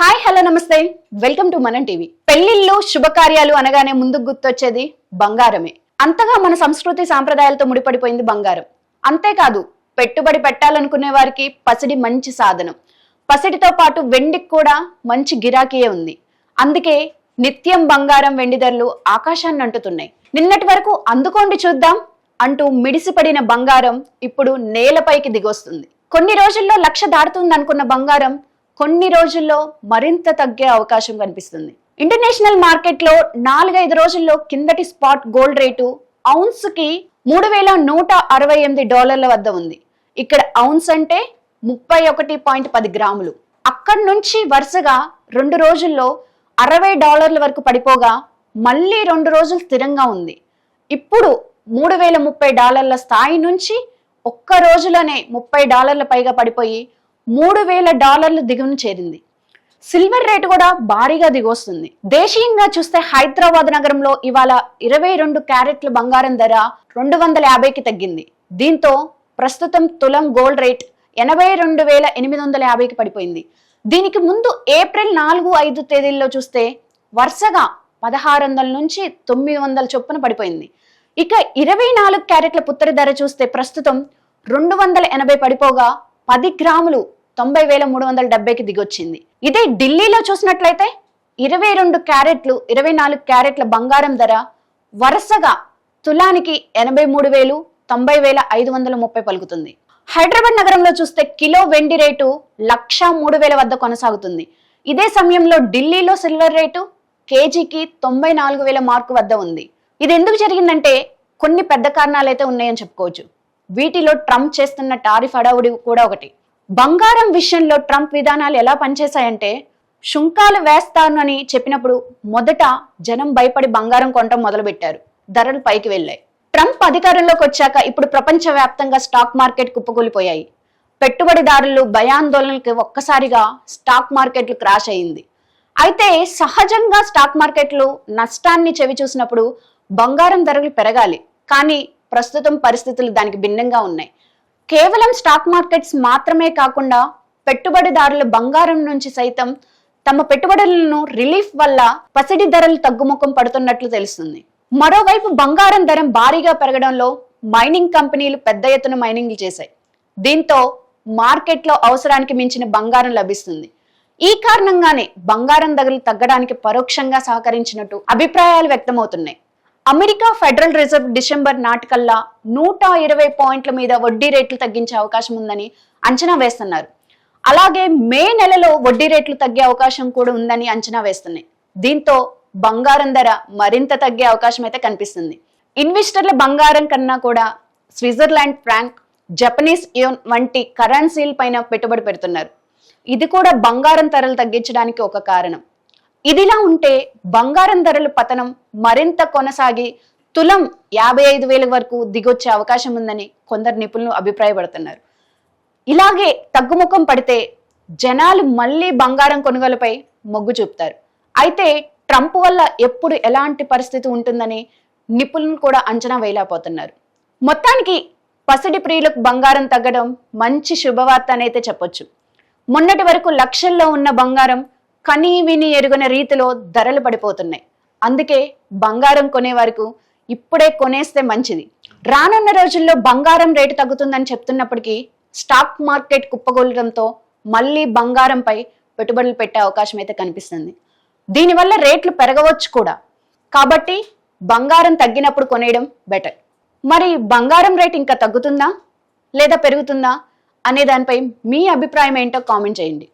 Hi hello నమస్తే. Welcome to Manam TV. పెళ్ళిళ్ళు శుభకార్యాలు అనగానే ముందుకు గుర్తొచ్చేది బంగారమే. అంతగా మన సంస్కృతి సాంప్రదాయాలతో ముడిపడిపోయింది బంగారం. అంతేకాదు పెట్టుబడి పెట్టాలనుకునే వారికి పసిడి మంచి సాధనం. పసిడితో పాటు వెండికి కూడా మంచి గిరాకీయే ఉంది. అందుకే నిత్యం బంగారం వెండి ధరలు ఆకాశాన్ని అంటుతున్నాయి. నిన్నటి వరకు అందుకోండి చూద్దాం అంటూ మిడిసిపడిన బంగారం ఇప్పుడు నేలపైకి దిగొస్తుంది. కొన్ని రోజుల్లో లక్ష దాటుతుంది అనుకున్న బంగారం కొన్ని రోజుల్లో మరింత తగ్గే అవకాశం కనిపిస్తుంది. ఇంటర్నేషనల్ మార్కెట్లో నాలుగైదు రోజుల్లో కిందటి స్పాట్ గోల్డ్ రేటు ఔన్స్కి మూడు వేల నూట అరవై ఎనిమిది డాలర్ల వద్ద ఉంది. ఇక్కడ ఔన్స్ అంటే ముప్పై ఒకటి పాయింట్ పది గ్రాములు. అక్కడి నుంచి వరుసగా రెండు రోజుల్లో అరవై డాలర్ల వరకు పడిపోగా మళ్ళీ రెండు రోజులు స్థిరంగా ఉంది. ఇప్పుడు మూడు వేల ముప్పై డాలర్ల స్థాయి నుంచి ఒక్క రోజులోనే ముప్పై డాలర్ల పైగా పడిపోయి మూడు వేల డాలర్లు దిగువన చేరింది. సిల్వర్ రేటు కూడా భారీగా దిగొస్తుంది. దేశీయంగా చూస్తే హైదరాబాద్ నగరంలో ఇవాళ ఇరవై రెండు క్యారెట్ల బంగారం ధర రెండు వందల యాభైకి తగ్గింది. దీంతో ప్రస్తుతం తులం గోల్డ్ రేట్ ఎనభై రెండు వేల ఎనిమిది వందల యాభైకి పడిపోయింది. దీనికి ముందు ఏప్రిల్ నాలుగు ఐదు తేదీల్లో చూస్తే వరుసగా పదహారు వందల నుంచి తొమ్మిది వందల చొప్పున పడిపోయింది. ఇక ఇరవై నాలుగు క్యారెట్ల పుత్తడి ధర చూస్తే ప్రస్తుతం రెండు వందల ఎనభై పడిపోగా పది గ్రాములు తొంభై వేల మూడు వందల డెబ్బైకి దిగొచ్చింది. ఇదే ఢిల్లీలో చూసినట్లయితే ఇరవై రెండు క్యారెట్లు ఇరవై నాలుగు క్యారెట్ల బంగారం ధర వరుసగా తులానికి ఎనభై మూడు వేలు తొంభై వేల ఐదు వందల ముప్పై పలుకుతుంది. హైదరాబాద్ నగరంలో చూస్తే కిలో వెండి రేటు లక్ష మూడు వేల వద్ద కొనసాగుతుంది. ఇదే సమయంలో ఢిల్లీలో సిల్వర్ రేటు కేజీకి తొంభై నాలుగు వేల మార్కు వద్ద ఉంది. ఇది ఎందుకు జరిగిందంటే కొన్ని పెద్ద కారణాలు అయితే ఉన్నాయని చెప్పుకోవచ్చు. వీటిలో ట్రంప్ చేస్తున్న టారిఫ్ అడవుడి కూడా ఒకటి. బంగారం విషయంలో ట్రంప్ విధానాలు ఎలా పనిచేశాయంటే శుంకాలు వేస్తానని చెప్పినప్పుడు మొదట జనం భయపడి బంగారం కొనటం మొదలుపెట్టారు. ధరలు పైకి వెళ్ళాయి. ట్రంప్ అధికారంలోకి వచ్చాక ఇప్పుడు ప్రపంచవ్యాప్తంగా స్టాక్ మార్కెట్ కుప్పకూలిపోయాయి. పెట్టుబడిదారులు భయాందోళనకి ఒక్కసారిగా స్టాక్ మార్కెట్లు క్రాష్ అయింది అయితే సహజంగా స్టాక్ మార్కెట్లు నష్టాన్ని చెవి చూసినప్పుడు బంగారం ధరలు పెరగాలి. కానీ ప్రస్తుతం పరిస్థితులు దానికి భిన్నంగా ఉన్నాయి. కేవలం స్టాక్ మార్కెట్స్ మాత్రమే కాకుండా పెట్టుబడిదారులు బంగారం నుంచి సైతం తమ పెట్టుబడులను రిలీఫ్ వల్ల పసిడి ధరలు తగ్గుముఖం పడుతున్నట్లు తెలుస్తుంది. మరోవైపు బంగారం ధరం భారీగా పెరగడంలో మైనింగ్ కంపెనీలు పెద్ద ఎత్తున మైనింగ్లు చేశాయి. దీంతో మార్కెట్లో అవసరానికి మించిన బంగారం లభిస్తుంది. ఈ కారణంగానే బంగారం ధరలు తగ్గడానికి పరోక్షంగా సహకరించినట్టు అభిప్రాయాలు వ్యక్తమవుతున్నాయి. అమెరికా ఫెడరల్ రిజర్వ్ డిసెంబర్ నాటికల్లా నూట ఇరవై పాయింట్ల మీద వడ్డీ రేట్లు తగ్గించే అవకాశం ఉందని అంచనా వేస్తున్నారు. అలాగే మే నెలలో వడ్డీ రేట్లు తగ్గే అవకాశం కూడా ఉందని అంచనా వేస్తున్నాయి. దీంతో బంగారం ధర మరింత తగ్గే అవకాశం అయితే కనిపిస్తుంది. ఇన్వెస్టర్ల బంగారం కన్నా కూడా స్విట్జర్లాండ్ ఫ్రాంక్ జపనీస్ యోన్ వంటి కరెన్సీల పైన పెట్టుబడి పెడుతున్నారు. ఇది కూడా బంగారం ధరలు తగ్గించడానికి ఒక కారణం. ఇదిలా ఉంటే బంగారం ధరల పతనం మరింత కొనసాగి తులం యాభై ఐదు వేల వరకు దిగొచ్చే అవకాశం ఉందని కొందరు నిపుణులు అభిప్రాయపడుతున్నారు. ఇలాగే తగ్గుముఖం పడితే జనాలు మళ్ళీ బంగారం కొనుగోలుపై మొగ్గు చూపుతారు. అయితే ట్రంప్ వల్ల ఎప్పుడు ఎలాంటి పరిస్థితి ఉంటుందని నిపుణులు కూడా అంచనా వేయలేకపోతున్నారు. మొత్తానికి పసిడి ప్రియులకు బంగారం తగ్గడం మంచి శుభవార్త అనైతే చెప్పొచ్చు. మొన్నటి వరకు లక్షల్లో ఉన్న బంగారం కనీ విని ఎరుగని రీతిలో ధరలు పడిపోతున్నాయి. అందుకే బంగారం కొనే వరకు ఇప్పుడే కొనేస్తే మంచిది. రానున్న రోజుల్లో బంగారం రేటు తగ్గుతుందని చెప్తున్నప్పటికీ స్టాక్ మార్కెట్ కుప్పగొలడంతో మళ్ళీ బంగారంపై పెట్టుబడులు పెట్టే అవకాశం అయితే కనిపిస్తుంది. దీనివల్ల రేట్లు పెరగవచ్చు కూడా. కాబట్టి బంగారం తగ్గినప్పుడు కొనేయడం బెటర్. మరి బంగారం రేట్ ఇంకా తగ్గుతుందా? లేదా పెరుగుతుందా? అనే దానిపై మీ అభిప్రాయం ఏంటో కామెంట్ చేయండి.